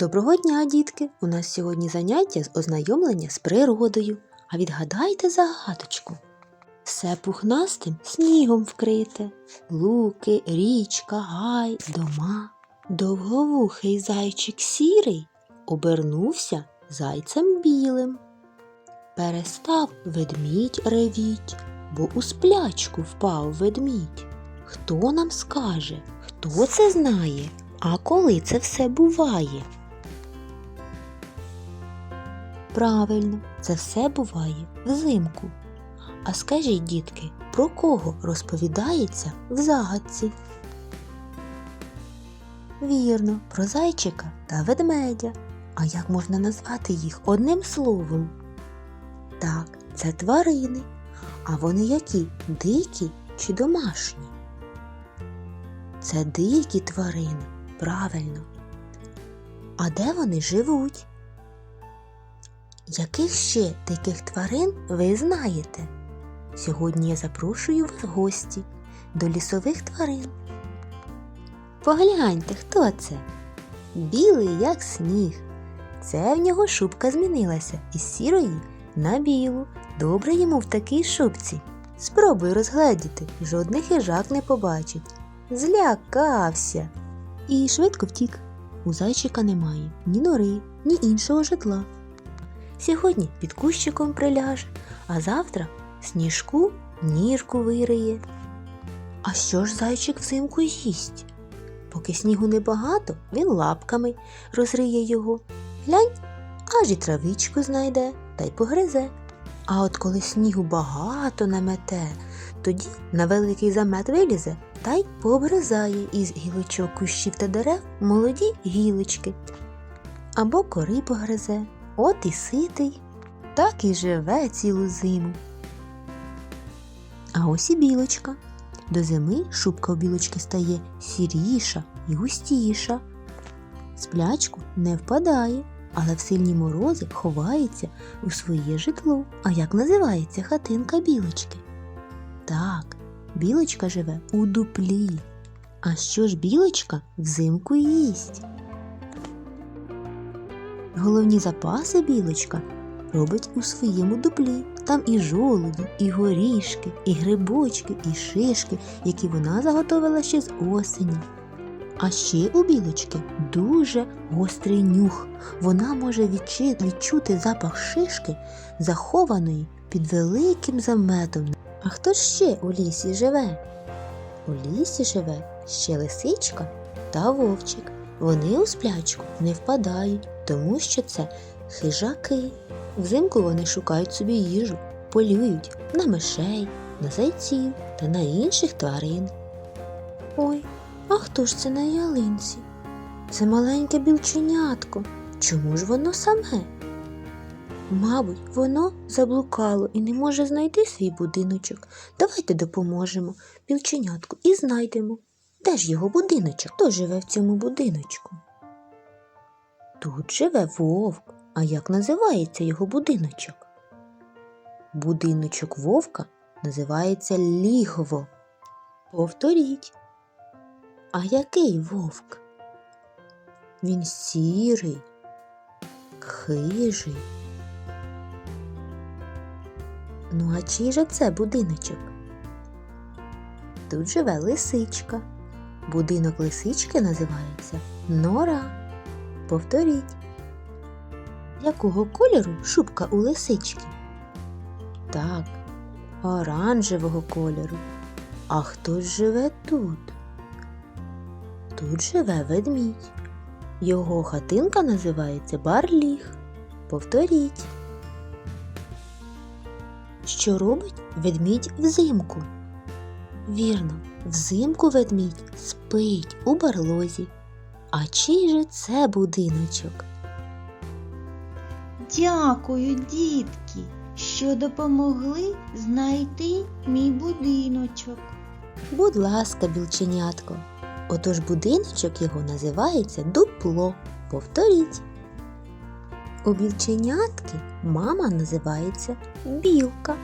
Доброго дня, дітки! У нас сьогодні заняття з ознайомлення з природою. А відгадайте загадочку. Все пухнастим снігом вкрите, луки, річка, гай, дома. Довговухий зайчик сірий обернувся зайцем білим. Перестав ведмідь ревіть, бо у сплячку впав ведмідь. Хто нам скаже, хто це знає, а коли це все буває? Правильно, це все буває взимку. А скажіть, дітки, про кого розповідається в загадці? Вірно, про зайчика та ведмедя. А як можна назвати їх одним словом? Так, це тварини. А вони які? Дикі чи домашні? Це дикі тварини, правильно. А де вони живуть? Яких ще диких тварин ви знаєте? Сьогодні я запрошую вас в гості до лісових тварин. Погляньте, хто це? Білий, як сніг. Це в нього шубка змінилася із сірої на білу. Добре йому в такій шубці. Спробуй розгледіти, жодних хижак не побачить. Злякався. І швидко втік. У зайчика немає ні нори, ні іншого житла. Сьогодні під кущиком приляже, а завтра сніжку нірку вириє. А що ж зайчик взимку їсть? Поки снігу небагато, він лапками розриє його. Глянь, аж і травичку знайде та й погризе. А от коли снігу багато намете, тоді на великий замет вилізе та й пообризає із гілочок кущів та дерев молоді гілочки. Або кори погризе, от і ситий, так і живе цілу зиму. А ось і білочка. До зими шубка у білочки стає сіріша і густіша. Сплячку не впадає, але в сильні морози ховається у своє житло. А як називається хатинка білочки? Так, білочка живе у дуплі. А що ж білочка взимку їсть? Головні запаси білочка робить у своєму дуплі. Там і жолуді, і горішки, і грибочки, і шишки, які вона заготовила ще з осені. А ще у білочки дуже гострий нюх. Вона може відчути запах шишки, захованої під великим заметом. А хто ще у лісі живе? У лісі живе ще лисичка та вовчик. Вони у сплячку не впадають, тому що це хижаки. Взимку вони шукають собі їжу, полюють на мишей, на зайців та на інших тварин. Ой, а хто ж це на ялинці? Це маленьке білченятко. Чому ж воно саме? Мабуть, воно заблукало і не може знайти свій будиночок. Давайте допоможемо білченятку і знайдемо. Де ж його будиночок? Хто живе в цьому будиночку? Тут живе вовк. А як називається його будиночок? Будиночок вовка називається лігво. Повторіть. А який вовк? Він сірий, хижий. Ну, а чий же це будиночок? Тут живе лисичка. Будинок лисички називається нора. Повторіть. Якого кольору шубка у лисички? Так, оранжевого кольору. А хто живе тут? Тут живе ведмідь. Його хатинка називається барліг. Повторіть. Що робить ведмідь взимку? Вірно, взимку ведмідь спить у барлозі. А чий же це будиночок? Дякую, дітки, що допомогли знайти мій будиночок. Будь ласка, білченятко. Отож будиночок його називається дупло. Повторіть. У білченятки мама називається білка.